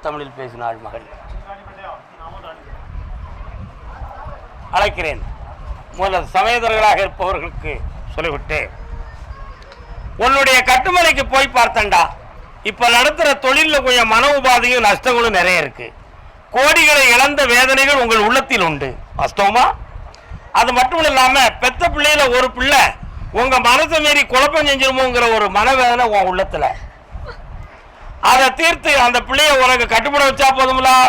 தமிழில் பேசினாள் மகள். அழைக்கிறேன். முதல்ல சமயதர்களாக இருப்பவர்களுக்கு சொல்லிவிட்டு உன்னுடைய கட்டுமலைக்கு போய் பார்த்தேன்டா. இப்ப நடத்துற தொழிலில் கொஞ்சம் மன உபாதையும் நஷ்டங்களும் நிறைய இருக்கு. கோடிகளை இழந்த வேதனைகள் உங்கள் உள்ளத்தில் உண்டு. வாஸ்தவமா அது மட்டும் இல்லாம பெத்த பிள்ளையில ஒரு பிள்ளை உங்க மனசை மீறி குழப்பம் செஞ்சிருமோங்கிற ஒரு மனவேதனை உன் உள்ளத்துல. அதை தீர்த்து அந்த பிள்ளைய உனக்கு கட்டுப்பட வச்சா போதும்லாம்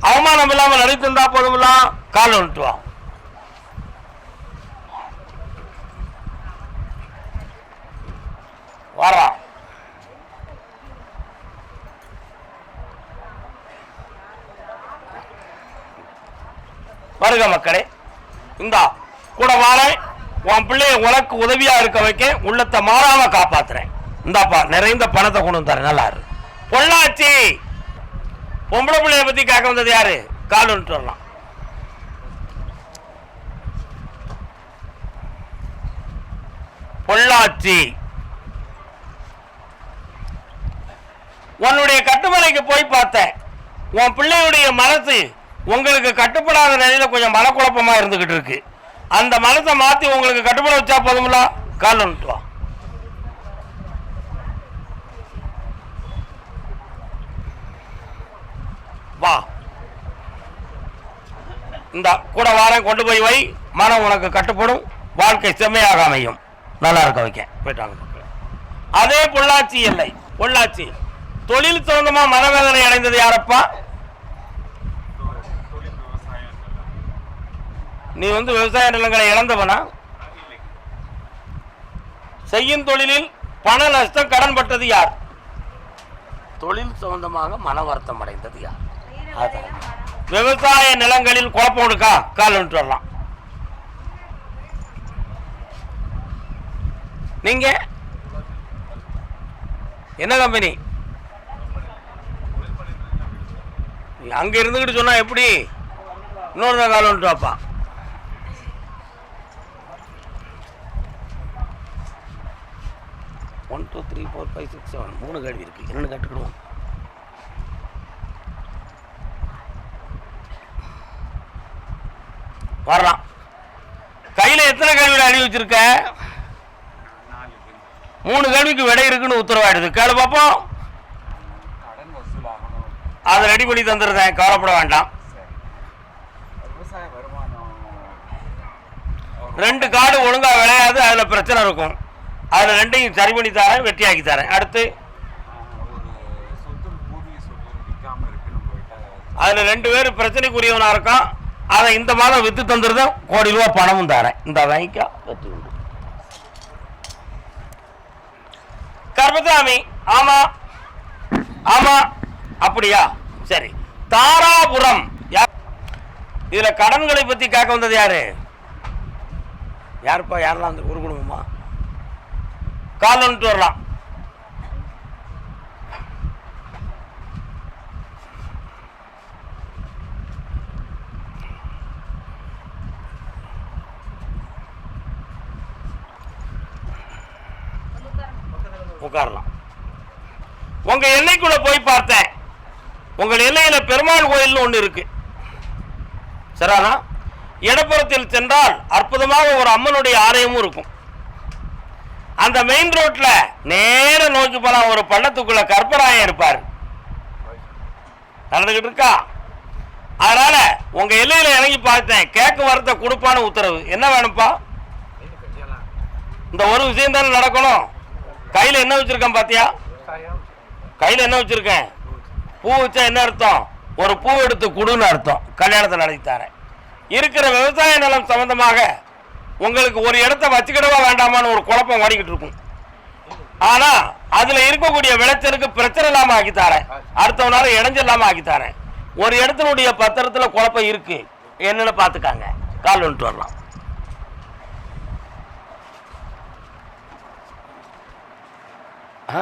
அவமானம் இல்லாம நடித்திருந்தா போதும்லாம் கால் வந்துட்டு வா வாரா வருக மக்களே இந்தா கூட வாரேன். உன் பிள்ளைய உனக்கு உதவியா இருக்க வைக்க உள்ளத்தை மாறாம காப்பாத்துறேன். இந்தாப்பா நிறைந்த பணத்தை கொண்டு வந்தாரு நல்லா இரு. பொள்ளாச்சி! பொம்பளை பிள்ளைய பத்தி கேட்க வந்தது யாரு? கால் வரலாம். பொள்ளாச்சி! உன்னுடைய கட்டுமலைக்கு போய் பார்த்தேன். உன் பிள்ளையுடைய மனசு உங்களுக்கு கட்டுப்படாத நிலையில் கொஞ்சம் மனக்குழப்பமாக இருந்துக்கிட்டு இருக்கு. அந்த மனசை மாற்றி உங்களுக்கு கட்டுப்பட வச்சா போதுமில்ல கால் வந்துட்டு வா. வா. இந்த கூட வாரம் கொண்டு போய் வை. மனம் உனக்கு கட்டுப்படும். வாழ்க்கை செம்மையாக அமையும். நல்லா இருக்க வைக்க. போயிட்டாங்க அதே பொள்ளாச்சி எல்லை. பொள்ளாச்சி. தொழில் சம்பந்தமா மனவேதனை அடைந்தது யாரப்பா? நீ வந்து விவசாய நிலங்களை இழந்தவனா? செய்யும் தொழிலில் பண நஷ்டம் கடன் பட்டது யார்? தொழில் சம்பந்தமாக மன வருத்தம் அடைந்தது யார்? விவசாய நிலங்களில் குழப்பம் இருக்கா? கால் வரலாம். நீங்க? என்ன கம்பெனி நீ அங்க இருந்துகிட்டு சொன்னா எப்படி? இன்னொரு தான் வந்துட்டு வாப்பா. One two three four five six seven மூணு கேள்வி இருக்கு. என்னென்னு கேட்டுக்கிடுவோம் வரலாம். கையில எத்தனை கேள்வியில் அணி வச்சிருக்க? மூணு கேள்விக்கு விடை இருக்குன்னு உத்தரவாயிடுது. கேளு பார்ப்போம் அதை ரெடி பண்ணி தந்துடுறேன். கவலைப்பட வேண்டாம். ரெண்டு காடு ஒழுங்கா விளையாது அதுல பிரச்சனை இருக்கும். அதுல ரெண்டையும் சரி பண்ணி தரேன் வெட்டியாக்கி தரேன். அடுத்து அதுல ரெண்டு பேரும் பிரச்சனைக்குரியவனா இருக்கான். அதை இந்த மாதம் வித்து தந்துருந்தேன் கோடி ரூபா பணமும் தரேன். இந்த வாங்கிக்கா வெற்றி உண்டு கர்மசாமி ஆமா. ஆமா. அப்படியா? சரி. தாராபுரம். யா- இதுல கடன்களை பத்தி கேட்க வந்தது யாரு? யாருப்பா? யாரெல்லாம் அந்த ஒரு குடும்பமா? கால் வந்துட்டு வரலாம். உட்காரலாம். உங்க எல்லைக்குள்ள போய் பார்த்தேன். உங்கள் எல்லையில் பெருமாள் கோயில்னு ஒன்று இருக்கு. சரியானா இடப்புறத்தில் சென்றால் அற்புதமாக ஒரு அம்மனுடைய ஆலயமும் இருக்கும். அந்த மெயின் ரோட்ல நேர நோக்கி போனா ஒரு பள்ளத்துக்குள்ள கற்பராயன் இருப்பார். நடந்துகிட்டு இருக்கா? அதனால உங்க எல்லையில இறங்கி பார்த்தேன். கேக்கு வரத்தை கொடுப்பான உத்தரவு. என்ன வேணும்ப்பா? இந்த ஒரு விஷயம் தானே நடக்கணும். கையில என்ன வச்சிருக்கேன் பாத்தியா? கையில என்ன வச்சிருக்கேன்? பூ வச்சா என்ன அர்த்தம்? ஒரு பூ எடுத்து கொடுன்னு அர்த்தம். கல்யாணத்தை நடத்தி தரேன். இருக்கிற விவசாய நிலம் சம்பந்தமாக உங்களுக்கு ஒரு இடத்த வச்சுக்கிடவா வேண்டாமான்னு ஒரு குழப்பம் ஓடிக்கிட்டு இருக்கும். ஆனால் அதில் இருக்கக்கூடிய விளைச்சலுக்கு பிரச்சனை இல்லாமல் ஆக்கி தரேன். நேரம் இடைஞ்சல் இல்லாமல் ஆக்கித்தாரேன் ஒரு இடத்தினுடைய பத்திரத்தில் குழப்பம் இருக்கு. என்னன்னு பார்த்துக்காங்க. கால் வந்துட்டு வரலாம். ஆ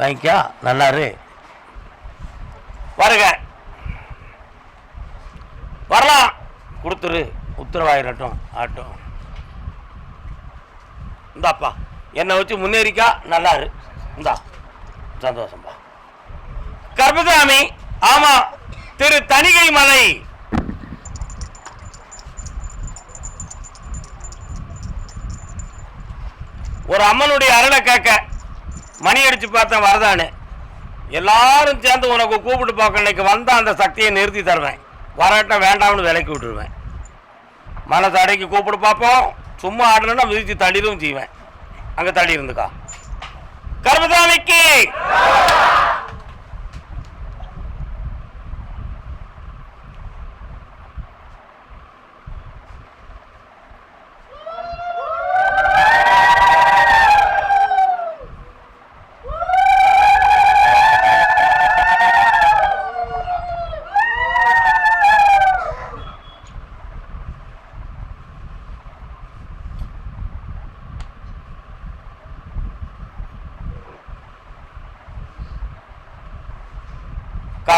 வாங்கிக்கா. நல்லாரு வருக. வரலாம். கொடுத்துரு. உத்தரவாயிரட்டும். ஆட்டும். இந்தாப்பா. என்னை வச்சு முன்னேறிக்கா. நல்லா இரு இந்தா. சந்தோஷம்பா. கர்பசாமி ஆமா. திரு தணிகை மலை. ஒரு அம்மனுடைய அருளை கேட்க மணி அடிச்சு பார்த்தேன் வரதானு எல்லாரும் சேர்ந்து உனக்கு கூப்பிட்டு பார்க்க இன்னைக்கு வந்தால் அந்த சக்தியை நிறுத்தி தருவேன். வராட்ட வேண்டாம்னு விலைக்கு விட்டுருவேன். மனசு அடைக்கி கூப்பிட்டு பார்ப்போம் சும்மா ஆடணும்னா மிதிச்சு தள்ளிடும் செய்வேன். அங்கே தள்ளி இருந்துக்கா. கர்மசாமிக்கு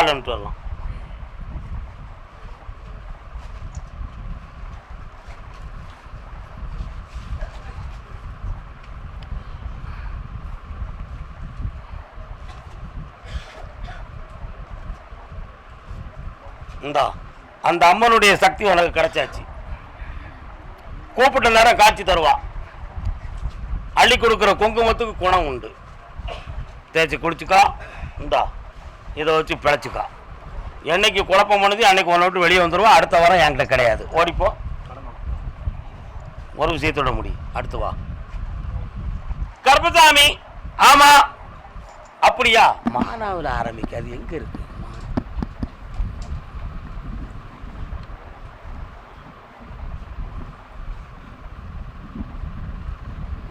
கால் வரலாம் இந்தா அந்த அம்மனுடைய சக்தி உனக்கு கிடைச்சாச்சு. கூப்பிட்ட நேரம் காட்சி தருவா. அள்ளி கொடுக்குற குங்குமத்துக்கு குணம் உண்டு. தேய்ச்சி குளிச்சுக்கா. இந்தா. இதை வச்சு பிழைச்சிக்கா. என்னைக்கு குழப்பம் பண்ணுது அன்னைக்கு உன்னை விட்டு வெளியே வந்துடுவோம் அடுத்த வாரம் என்கிட்ட கிடையாது. ஓடிப்போ. ஒரு விஷயத்தோட முடி. அடுத்து வா. கருப்பசாமி ஆமா. அப்படியா? மானாவில் ஆரம்பிக்க அது எங்க இருக்கு?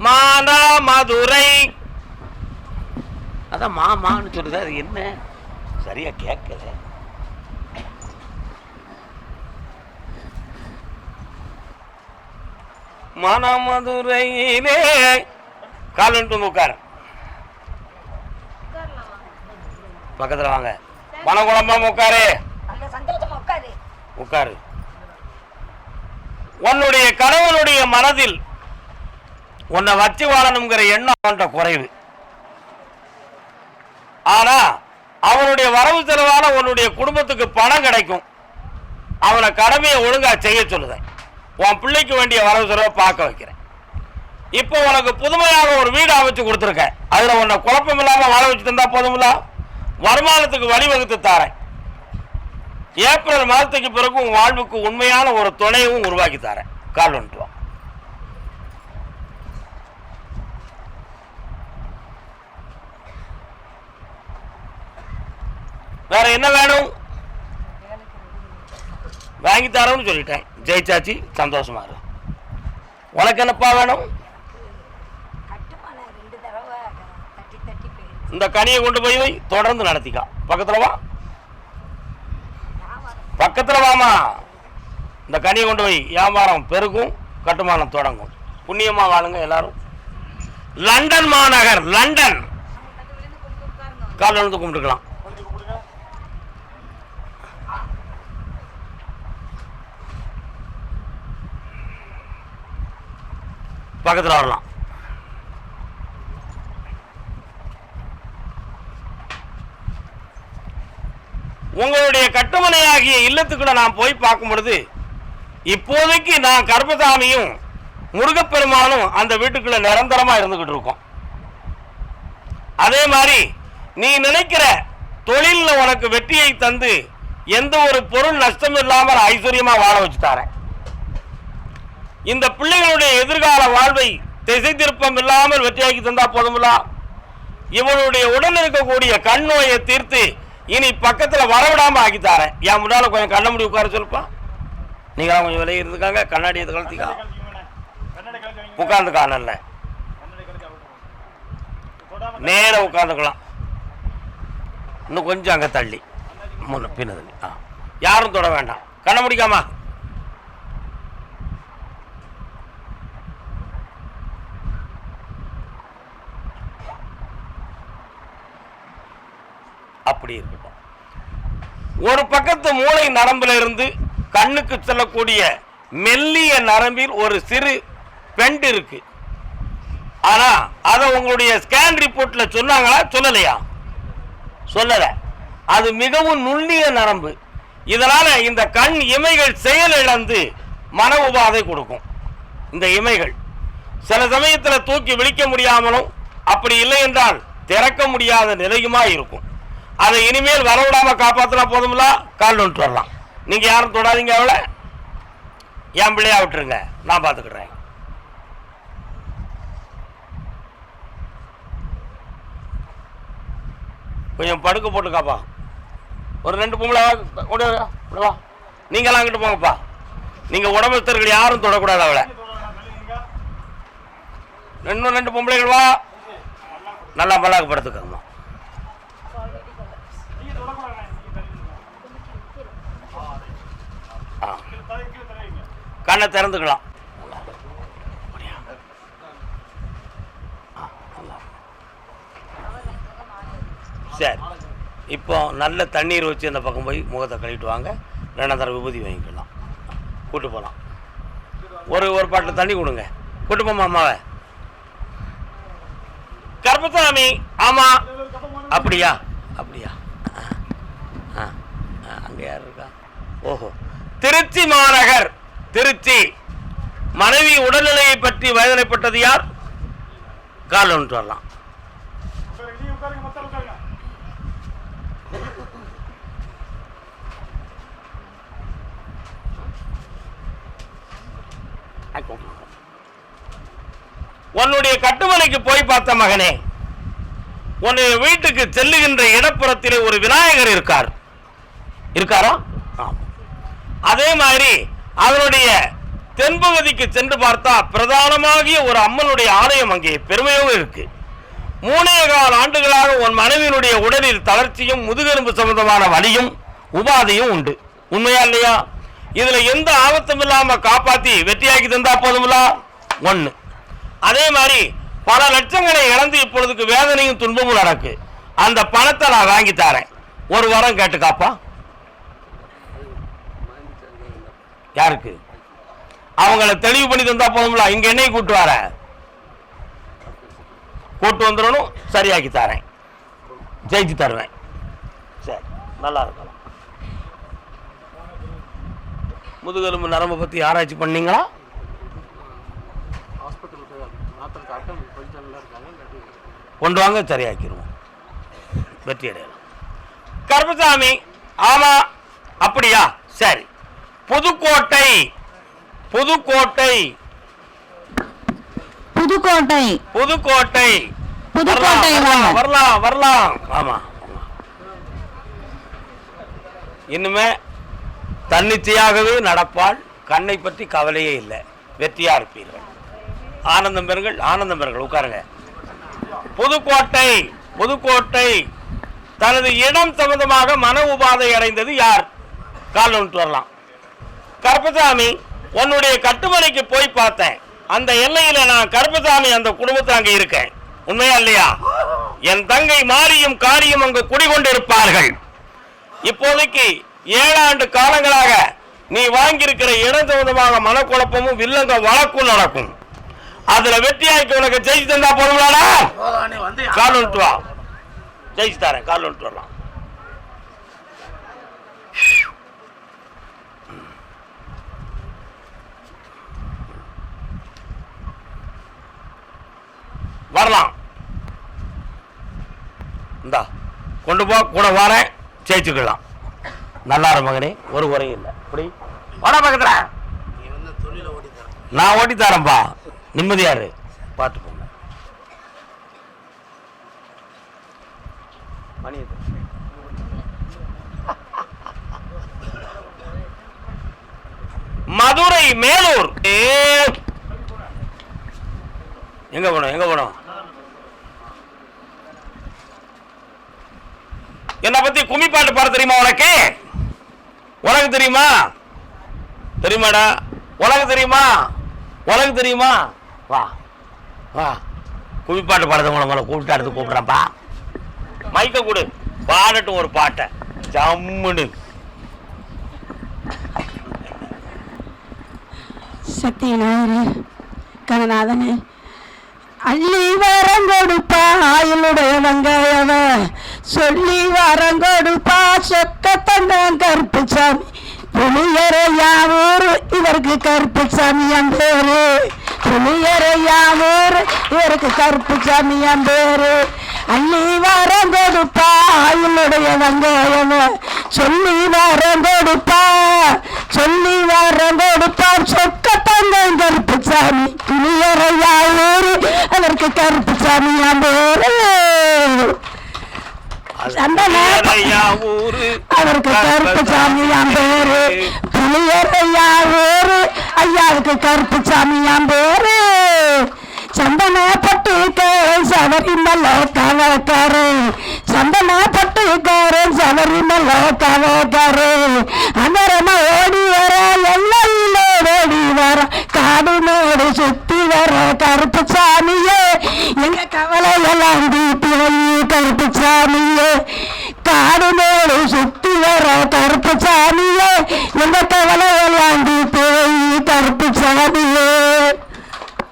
மானா மதுரை. அதான் மாமான்னு சொல்லுது அது என்ன? சரியா கேட்கல. மனமதுரையிலே கால் வந்து உட்கார். பக்கத்துல வாங்க. சந்தோஷமா உட்காரு. உட்காரு. உன்னுடைய கணவனுடைய மனதில் உன்னை வச்சு வாழணுங்கிற எண்ணம் அவன்கிட்ட குறைவு. ஆனா அவனுடைய வரவு செலவால உன்னுடைய குடும்பத்துக்கு பணம் கிடைக்கும். அவனை கடமையை ஒழுங்கா செய்ய சொல்லுதேன் உன் பிள்ளைக்கு வேண்டிய வரவு செலவை பார்க்க வைக்கிறேன். இப்போ உனக்கு புதுமையாக ஒரு வீடு அமைச்சு கொடுத்துருக்கேன் அதில் உன்னை குழப்பம் இல்லாமல் வாழ வச்சு தந்தா போதும்ல? வருமானத்துக்கு வழிவகுத்து தாரேன். ஏப்ரல் மாதத்துக்கு பிறகு உன் வாழ்வுக்கு உண்மையான ஒரு துணையும் உருவாக்கி தரேன். கால் வந்துட்டு வா வேற என்ன வேணும்? வாங்கி தரோம்னு சொல்லிட்டேன். ஜெயிச்சாச்சி சந்தோஷமா இரு. உனக்கு என்னப்பா வேணும்? இந்த கனியை கொண்டு போய் தொடர்ந்து நடத்திக்கா. பக்கத்தில் வா. பக்கத்தில் வாமா. இந்த கனியை கொண்டு போய் வியாபாரம் பெருகும் கட்டுமானம் தொடங்கும். புண்ணியமாக வாழுங்க எல்லாரும். லண்டன் மாநகர் லண்டன். கால் கும்பிட்டுக்கலாம் கொஞ்சம் கூப்பிடுங்க பக்கத்துல வரலாம். உங்களுடைய கட்டுமனையாகிய இல்லத்துக்குள்ள நான் போய் பார்க்கும் பொழுது இப்போதைக்கு நான் கர்மசாமியும் முருகப்பெருமானும் அந்த வீட்டுக்குள்ள நிரந்தரமா இருந்துகிட்டு இருக்கோம். அதே மாதிரி நீ நினைக்கிற தொழில் உனக்கு வெற்றியை தந்து எந்த ஒரு பொருள் நஷ்டம் இல்லாமல் ஐஸ்வர்யமா வாழ வச்சு தரேன் இந்த பிள்ளைகளுடைய எதிர்கால வாழ்வை திசை திருப்பம் இல்லாமல் வெற்றியாக்கி தந்தா போதுமில்லா? இவனுடைய உடல் இருக்கக்கூடிய கண் நோயை தீர்த்து இனி பக்கத்தில் வரவிடாம ஆக்கி தரேன். என் முன்னால கொஞ்சம் கண்ண முடி உட்கார சொல்லுப்பான் நீங்க கொஞ்சம் விலகி இருந்துக்காங்க கண்ணாடி எது கழட்டிக்கா. கழிச்சுக்கோங்கண்ணே. நல்ல உட்காந்துக்கலாம் இன்னும் கொஞ்சம் அங்கே தள்ளி. முன்ன பின்ன ஆ. யாரும் தொட வேண்டாம். கண்ண முடிக்காமா. அப்படி இருக்கட்டும். ஒரு பக்கத்து மூளை நரம்புல இருந்து கண்ணுக்கு செல்லக்கூடிய மெல்லிய நரம்பில் ஒரு சிறு பெண்ட் இருக்கு. ஆனா அதை உங்களுடைய ஸ்கேன் ரிப்போர்ட்ல சொன்னாங்களா? சொல்லலையா? சொல்லல. அது மிகவும் நுண்ணிய நரம்பு. இதனால இந்த கண் இமைகள் செயலிழந்து மன உபாதை கொடுக்கும். இந்த இமைகள். சில சமயத்துல தூக்கி விழிக்க முடியாமலும் அப்படி இல்லை என்றால் திறக்க முடியாத நிலையுமா இருக்கும். அதை இனிமேல் வரவிடாம காப்பாத்தினா போதும்ல? கால் நோட்டு வரலாம். நீங்க யாரும் தொடாதீங்க அவளை. என் பிள்ளையா விட்டுருங்க. நான் பார்த்துக்கிறேன் கொஞ்சம் படுக்க போட்டுக்காப்பா. ஒரு ரெண்டு பொம்பளை வா, நீங்களாம் அங்கிட்டு போங்கப்பா. நீங்க உடம்பத்தர்கள் யாரும் தொடக்கூடாது அவளை. இன்னும் ரெண்டு பொம்பளைகள் வா. நல்லா பல்லாக்கு படுத்துக்கோங்கம்மா நீங்க தொடக்கூடாது ஆ தலை கீழே தலை வைங்க கண்ணை திறந்துக்கலாம். சரி. இப்போ நல்ல தண்ணீர் வச்சு அந்த பக்கம் போய் முகத்தை கழுவிட்டு வாங்க. ரெண்டாம் தடவை விபூதி வாங்கிக்கலாம். கூட்டு போகலாம் ஒரு ஒரு பாட்டில் தண்ணி கொடுங்க. கூட்டு போமா அம்மாவை. கருப்பசாமி ஆமாம் அப்படியா? அப்படியா? ஆ ஆ, அங்கே யார் இருக்கா? ஓஹோ. திருச்சி மாநகர். திருச்சி. மனைவி உடல்நிலையை பற்றி வேதனைப்பட்டது யார்? கால் ஒன்று வரலாம். உன்னுடைய கட்டுமனைக்கு போய் பார்த்த மகனே உன்னுடைய வீட்டுக்கு செல்லுகின்ற இடப்புறத்திலே ஒரு விநாயகர் இருக்கார். இருக்காரா? அதே மாதிரி அதனுடைய தென்பகுதிக்கு சென்று பார்த்தா பிரதானமாகிய ஒரு அம்மனுடைய ஆலயம் அங்கே பெருமையாக இருக்கு. மூணே கால் ஆண்டுகளாக உன் மனைவியினுடைய உடலில் தளர்ச்சியும் முதுகெலும்பு சம்பந்தமான வலியும் உபாதையும் உண்டு. உண்மையா இல்லையா? இதுல எந்த ஆபத்தும் இல்லாம காப்பாத்தி வெற்றியாக்கி தந்தா போதுமில்லா ஒண்ணு. அதே மாதிரி பல லட்சங்களை இழந்து இப்பொழுதுக்கு வேதனையும் துன்பமும் நடக்கு. அந்த பணத்தை நான் வாங்கி தரேன். ஒரு வாரம் கேட்டு யாருக்கு? அவங்கள தெளிவு பண்ணி தந்தா போதும்ல இங்க என்னையும் கூட்டு வர? கூட்டு வந்துடணும் சரியாக்கி தரேன். ஜெயிச்சு தருவேன். சரி நல்லா இருக்கலாம் முதுகெலும்பு நரம்பை பத்தி ஆராய்ச்சி பண்ணீங்களா? கொண்டு வாங்க சரியாக்கிடுவோம். வெற்றி அடையலாம். கருப்பசாமி ஆமா அப்படியா? சரி. புதுக்கோட்டை. புதுக்கோட்டை. புதுக்கோட்டை. புதுக்கோட்டை. புதுக்கோட்டை வரலாம். வரலாம் வரலாம். ஆமா இனிமே தன்னிச்சையாகவே நடப்பால் கண்ணை பற்றி கவலையே இல்லை. வெற்றியா இருப்பீர்கள். ஆனந்தம் பெறுங்கள் ஆனந்தம் பெறுங்கள். உட்காருங்க. புதுக்கோட்டை புதுக்கோட்டை. தனது இடம் சம்பந்தமாக மன உபாதை அடைந்தது யார்? கால் ஒன்று வரலாம். கருப்பசாமி உன்னுடைய கட்டுமனைக்கு போய் பார்த்தேன். அந்த எல்லையில நான் கருப்பசாமி அந்த குடும்பத்தில் அங்க இருக்கேன். உண்மையா இல்லையா? என் தங்கை மாரியும் காரியும் அங்கு குடிகொண்டிருப்பார்கள். இப்போதைக்கு ஏழாண்டு காலங்களாக நீ வாங்கியிருக்கிற இடம் சம்பந்தமாக மனக்குழப்பமும் வில்லங்க வழக்கும் நடக்கும். அதுல வெற்றியாக்கி உனக்கு ஜெயிச்சு தந்தா போதும்லாடா. கால் ஒன்று வா. ஜெயிச்சு தரேன் கால் ஒன்று வரலாம். வரலாம். இந்தா கொண்டு போ கூட வரேன் ஜெயிச்சுக்கலாம். நல்லா மகனே ஒரு குறையும் இல்லை. இப்படி வர பக்கத்துல. நான் ஓட்டி தரேன்ப்பா. நிம்மதியாரு பார்த்து போங்க. மணி மதுரை மேலூர். எங்க போனோம் எங்க போனோம்? என்னை பற்றி கும்மி பாட்டு பாட தெரியுமா உனக்கு? உனக்கு தெரியுமா? தெரியுமாடா? உனக்கு தெரியுமா? உனக்கு தெரியுமா? வா வா. கும்மி பாட்டு பாடுறது உங்களை கூப்பிட்டு அடுத்து கூப்பிட்றப்பா மைக்க கொடு. பாடட்டும் ஒரு பாட்டை. ஜம்முன்னு. சக்தி விநாயகரே கணநாதனே அள்ளி வரம் கொடுப்பா ஆயுளுடைய வெங்காயவ. சொல்லி வரம் கொடுப்பா சொக்க தங்கம் கருப்புசாமி. புளியரையாவூர் இவருக்கு கருப்புசாமி அம்பேரு. பேரு புளியரையாவூர் இவருக்கு கருப்புசாமி என் பேரு அள்ளி வரம் கொடுப்பா ஆயுளுடைய வெங்காயவ சொல்லி வரம் கொடுப்பா சொல்லி வரம் கொடுப்பா சொக்க தங்கம் கருப்புசாமி. புளியரையாவூர் அதற்கு கருப்புசாமி அம்பேரு பேரு சந்தன ஐயா ஊரு அவருக்கு கருப்பு சாமி பேரு. புளியரையா ஊரு. ஐயாவுக்கு கருப்பு சாமி பேரு. சந்தன பட்டுக்காரன் சபரிமலை கவக்காரன் சந்தன பட்டுக்காரன் சபரிமலை கவக்காரன் அமரமா ஓடி வர எல்லையில ஓடி வர காடு மேடு சுத்தி வர கருப்பு சாமியே. எங்க கவலை எல்லாம் தீட்டி வை கருப்பு சாமியே? காடு மேடு சுத்தி வர கருப்பு சாமியே? எங்க கவலை எல்லாம் தீட்டி வை கருப்பு சாமியே?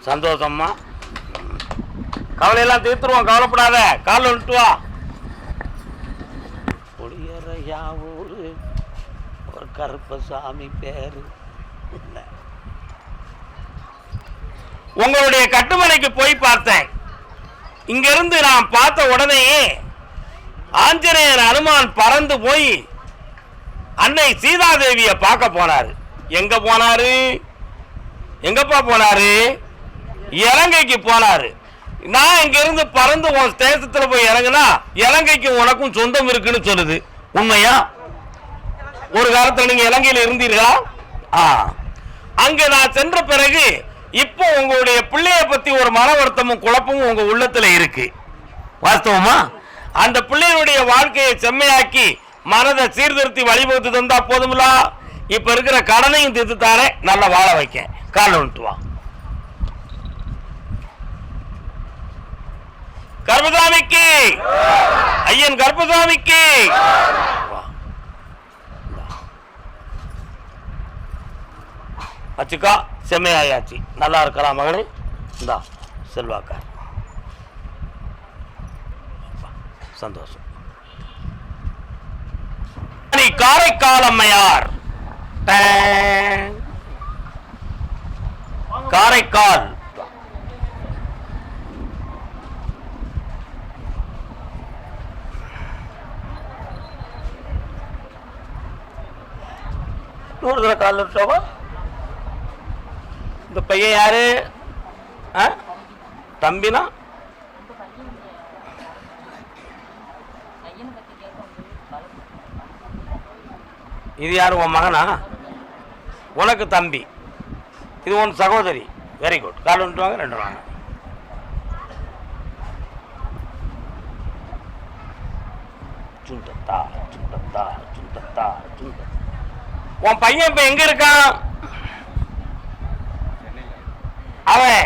சந்தோஷம்மா. கவலையெல்லாம் தீர்த்துருவோம் கவலைப்படாத. கால் விட்டு வா. புளியரையா ஊரு. ஒரு கருப்பசாமி பேரு. உங்களுடைய கட்டுமனைக்கு போய் பார்த்தேன். இங்கிருந்து நான் பார்த்த உடனே ஆஞ்சநேயர் அனுமான் பறந்து போய் அன்னை சீதாதேவியை பார்க்க போனார். எங்க போனாரு? எங்கப்பா போனாரு? இலங்கைக்கு போனாரு. நான் இங்கிருந்து பறந்து உன் தேசத்தில் போய் இறங்குனா இலங்கைக்கு உனக்கும் சொந்தம் இருக்குன்னு சொல்லுது. உண்மையா? ஒரு காலத்தில் நீங்க இலங்கையில் இருந்தீர்களா? ஆ. அங்கே நான் சென்ற பிறகு இப்போ உங்களுடைய பிள்ளைய பத்தி ஒரு மன வருத்தமும் குழப்பமும் உங்க உள்ளத்துல இருக்கு. வாஸ்தவமா? அந்த பிள்ளையினுடைய வாழ்க்கையை செம்மையாக்கி மனதை சீர்திருத்தி வழிவகுத்து தந்தா போதுமில்லா இப்ப இருக்கிற கடனையும் தீர்த்து தாரேன் நல்லா வாழ வைக்க. கால விட்டு வா. கர்மசாமிக்கு ஐயன் கர்பசாமிக்கு வச்சுக்கா. செம்மையாயாச்சு. நல்லா இருக்கலாம் மகனே இந்தா செல்வாக்கா. சந்தோஷம். காரைக்கால் அம்மையார். காரைக்கால். நூறு தடவை காலில் இருக்கவா இந்த பையன் யாரு? ஆ? தம்பினா? இது யாரு உன் மகனா? உனக்கு தம்பி. இது உன் சகோதரி. வெரி குட் கால் வந்துட்டு வாங்க ரெண்டு வாங்க. சுண்டத்தா சுண்டத்தா சுண்டத்தா சுண்டத்தா உன் பையன் இப்ப எங்க இருக்கான்? அவன்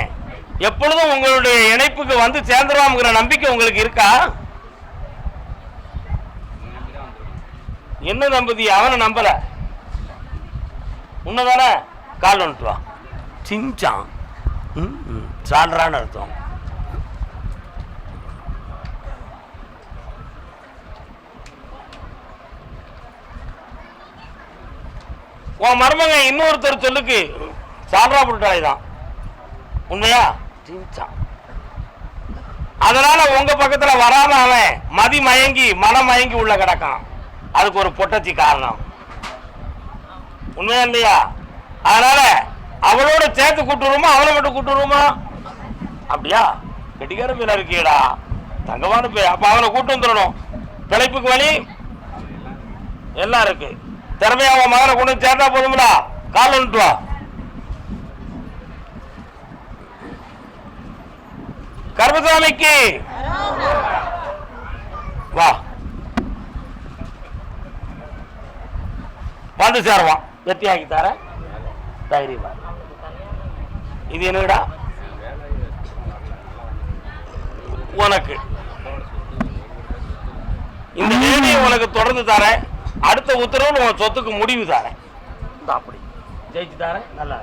எப்பொழுதும் உங்களுடைய இணைப்புக்கு வந்து சேர்ந்துருவாங்கிற நம்பிக்கை உங்களுக்கு இருக்கா? என்ன நம்புதி அவனை நம்பல. உன்னதானே? கால் வந்துட்டு வா. சிஞ்சான் ம், சால்றான்னு அர்த்தம். உன் மருமகன் இன்னொருத்தர் சொல்லுக்கு சால்ரா புட்டாய் தான் உண்மையா? சிஞ்சான் அதனால உங்க பக்கத்துல வராம அவன் மதி மயங்கி மனம் மயங்கி உள்ள கிடக்கான். அதுக்கு ஒரு பொட்டச்சி காரணம். உண்மையா இல்லையா? அதனால அவளோட சேர்த்து கூட்டுருமா அவளை மட்டும் கூட்டுருமா அப்படியா? கெட்டிக்கார மீன இருக்கீடா தங்கமான பே அப்ப அவனை கூட்டு வந்துடணும். பிழைப்புக்கு வழி? எல்லாம் இருக்கு. திறமையா அவன் மகனை கொண்டு சேர்ந்தா சேர்த்தா போதும்டா. கால் வந்துட்டு வா கருமசாமிக்கு வா. வந்து சேருவான். வெட்டியாக்கி தரேன். தைரியமா இது என்னடா உனக்கு. இந்த வேலையை உனக்கு தொடர்ந்து தரேன். அடுத்த உத்தரவு உன் சொத்துக்கு முடிவு தரேன். அப்படி. ஜெயிச்சு தரேன். நல்லா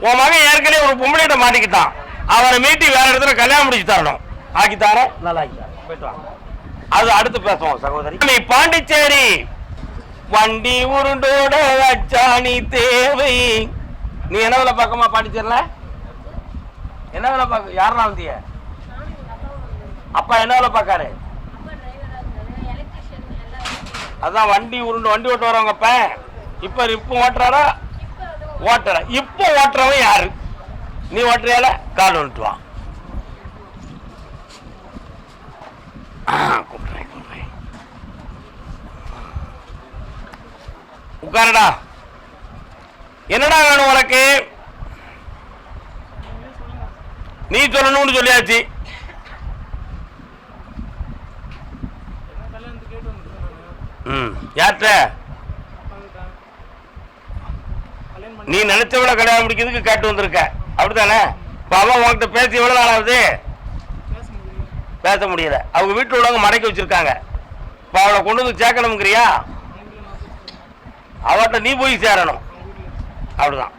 உன் மகன் ஏற்கனவே ஒரு பொம்பளையிட்ட மாட்டிக்கிட்டான். அவரை மீட்டி வேற இடத்துல கல்யாணம் முடிச்சு தரணும். ஆக்கி தர நல்லா ஆக்கி போயிட்டு வாங்க. அது அடுத்து பேசுவோம் சகோதரி. பாண்டிச்சேரி வண்டி உருண்டோட அச்சாணி தேவை. நீ என்ன வேலை பார்க்கமா பாண்டிச்சேரில என்ன வேலை பார்க்க யாரெல்லாம் வந்திய அப்பா என்ன வேலை பார்க்காரு? அதான் வண்டி உருண்டு வண்டி ஓட்ட வரவங்க இப்ப இப்ப ஓட்டுறாரா? ஓட்டுற. இப்போ ஓட்டுறவன் யாரு? நீ ஓட்டுறியால? கால் வந்துட்டு வா. ஆ, கூப்பிடுறேன், கூப்பிடுறேன். உட்காருடா. என்னடா வேணும் உனக்கு? நீ சொல்லணும்னு சொல்லியாச்சு. ம் யார்கிட்ட? நீ நினைச்சவள கல்யாணம் முடிக்கிறதுக்கு கேட்டு வந்திருக்க. அப்படித்தானே? இப்போ அவன் உன்கிட்ட பேசி எவ்வளோ நாள் ஆகுது? பேச முடியல. அவங்க வீட்டில் உள்ளவங்க மடக்கி வச்சிருக்காங்க. இப்போ அவளை கொண்டு வந்து சேர்க்கணுங்கிறியா அவர்கிட்ட நீ போய் சேரணும். அப்படிதான்.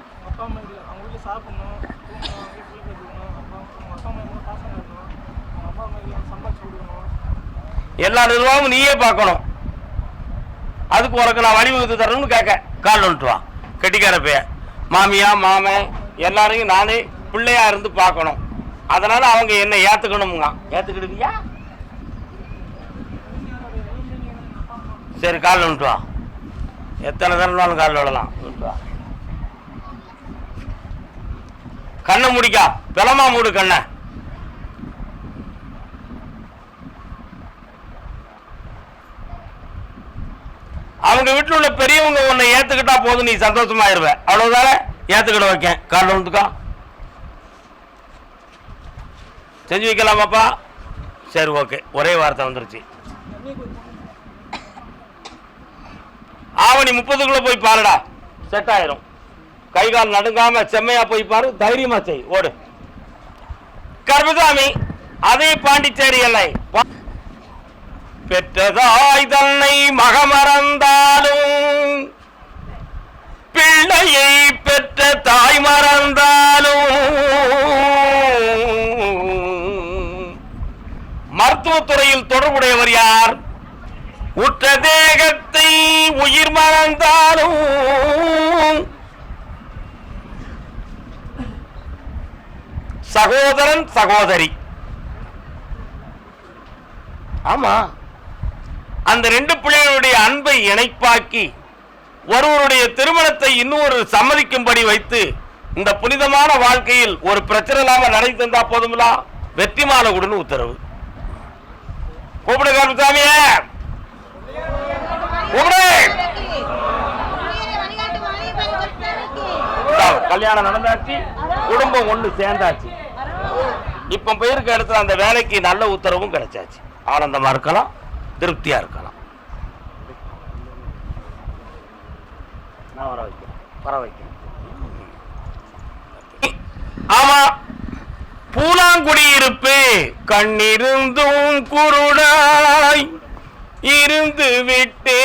எல்லா நிர்வாகமும் நீயே பார்க்கணும். அதுக்கு உனக்கு நான் வழிவகுத்து தரணும்னு கேட்க. கால் வந்துட்டு வா. கெட்டிக்கார பைய மாமியா மாமன் எல்லாரையும் நானே பிள்ளையா இருந்து பார்க்கணும். அதனால அவங்க என்ன ஏத்துக்கணுமுங்க. ஏத்துக்கிடுவியா? சரி கால் வந்துட்டு வா. எத்தனை தரனாலும் கால் விடலாம் வந்துட்டு வா. கண்ணை முடிக்கா. பிளமா மூடு கண்ணை. அவங்க வீட்டில் உள்ள பெரியவங்க உன்னை ஏத்துக்கிட்டா போதும் நீ சந்தோஷமாயிருவ. அவ்வளவுதானே? ஏத்துக்கிட வைக்கேன். காலைல வந்துக்கா செஞ்சு வைக்கலாமாப்பா? சரி ஓகே. ஒரே வார்த்தை வந்துருச்சு. ஆவணி முப்பதுக்குள்ள போய் பாருடா. செட் ஆயிரும். கை கால் நடுங்காம செம்மையா போய் பாரு. தைரியமா செய். ஓடு. கர்மசாமி அதே பாண்டிச்சேரி எல்லை. பெற்றதாய் தன்னை மகமறந்தாலும் பிள்ளையை பெற்ற தாய் மறந்தாலும் மருத்துவத்துறையில் தொடர்புடையவர் யார்? உற்ற தேகத்தை உயிர் மறந்தாலும் சகோதரன் சகோதரி. ஆமா. அந்த ரெண்டு பிள்ளைகளுடைய அன்பை இணைப்பாக்கி ஒருவருடைய திருமணத்தை இன்னொரு சம்மதிக்கும்படி வைத்து இந்த புனிதமான வாழ்க்கையில் ஒரு பிரச்சனை இல்லாம நடை தந்தா போதுங்களா வெற்றி மாலை கொடுன்னு உத்தரவு கூப்பிடு. கருமசாமிய கூப்பிடு கல்யாணம் நடந்தாச்சு குடும்பம் ஒண்ணு சேர்ந்தாச்சு. இப்ப போயிருக்க இடத்துல அந்த வேலைக்கு நல்ல உத்தரவும் கிடைச்சாச்சு. ஆனந்தமா இருக்கலாம் திருப்தியா இருக்கலாம். நான் வர வைக்கிறேன். வர ஆமா. பூலாங்குடியிருப்பு கண்ணிருந்தும் குருடாய் இருந்து விட்டேன்.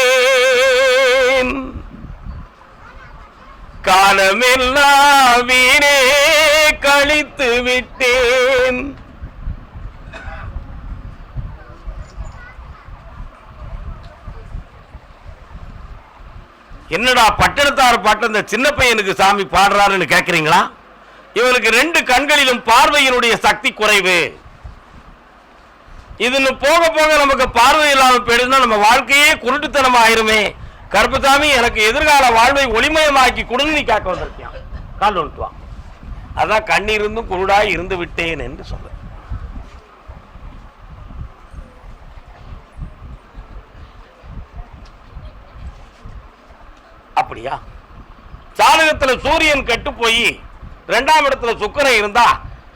காலமெல்லாம் வீணே கழித்து விட்டேன். என்னடா பட்டணத்தார் பாட்டு அந்த சின்ன பையனுக்கு சாமி பாடுறாருன்னு கேட்குறீங்களா இவனுக்கு ரெண்டு கண்களிலும் பார்வையினுடைய சக்தி குறைவு. இதுன்னு போக போக நமக்கு பார்வை இல்லாமல் போயிடுதுன்னா நம்ம வாழ்க்கையே குருட்டுத்தனம் ஆயிருமே. கருப்பசாமி எனக்கு எதிர்கால வாழ்வை ஒளிமயமாக்கி கொடுன்னு நீ கேட்க வந்திருக்கியான் கால் ஒன்று வா. அதான் கண்ணிருந்தும் குருடாய் இருந்து விட்டேன் என்று சொல்ல. அப்படியா? ஜாதகத்துல சூரியன் கெட்டு போய் ரெண்டாம் இடத்துல சுக்கரன் இருந்தா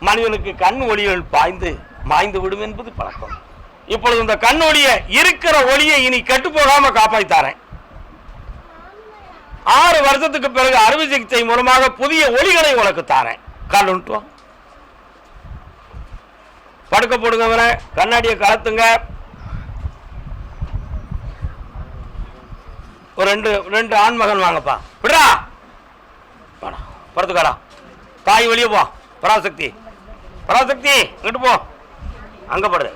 மனிதனுக்கு கண் ஒளிகள் பாய்ந்து மாய்ந்து விடும் என்பது பழக்கம். இப்பொழுது இந்த கண் ஒளிய இருக்கிற ஒளியை இனி கெட்டு போகாம காப்பாத்தாரேன் ஆறு வருஷத்துக்கு பிறகு அறுவை சிகிச்சை மூலமாக புதிய ஒளிகளை உனக்கு தாரேன். கால் படுக்க போடுங்க கண்ணாடியை கலத்துங்க. ஒரு ரெண்டு ரெண்டு ஆண்மகன் வாங்கப்பா. விடுறா. வாடா படுத்துக்காடா தாய் வெளியே போ. பராசக்தி. பராசக்தி இங்கிட்டு போ. அங்கே படுது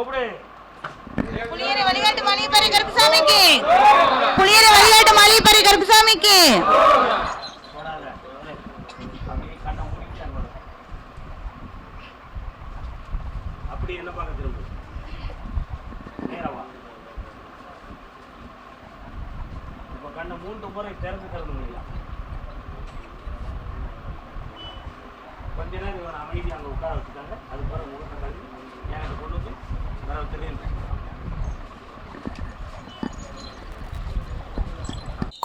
கூப்பிடு. புளியரை வழிகாட்டு மலையப்பறை கருப்புசாமிக்கு. புளியரை வழிகாட்டு மலையப்பறை கருப்புசாமிக்கு அப்படி என்ன பார்க்க திரும்ப நேரா வா இப்ப கண்ணை மூன்று முறை திறந்து திறந்து முடியலாம் கொஞ்ச நேரம் இவனை அமைதி அங்கே உட்கார வச்சுட்டாங்க அது பிறகு முகத்தை கழுவி என்கிட்ட கொண்டு வந்து வர தெரியும்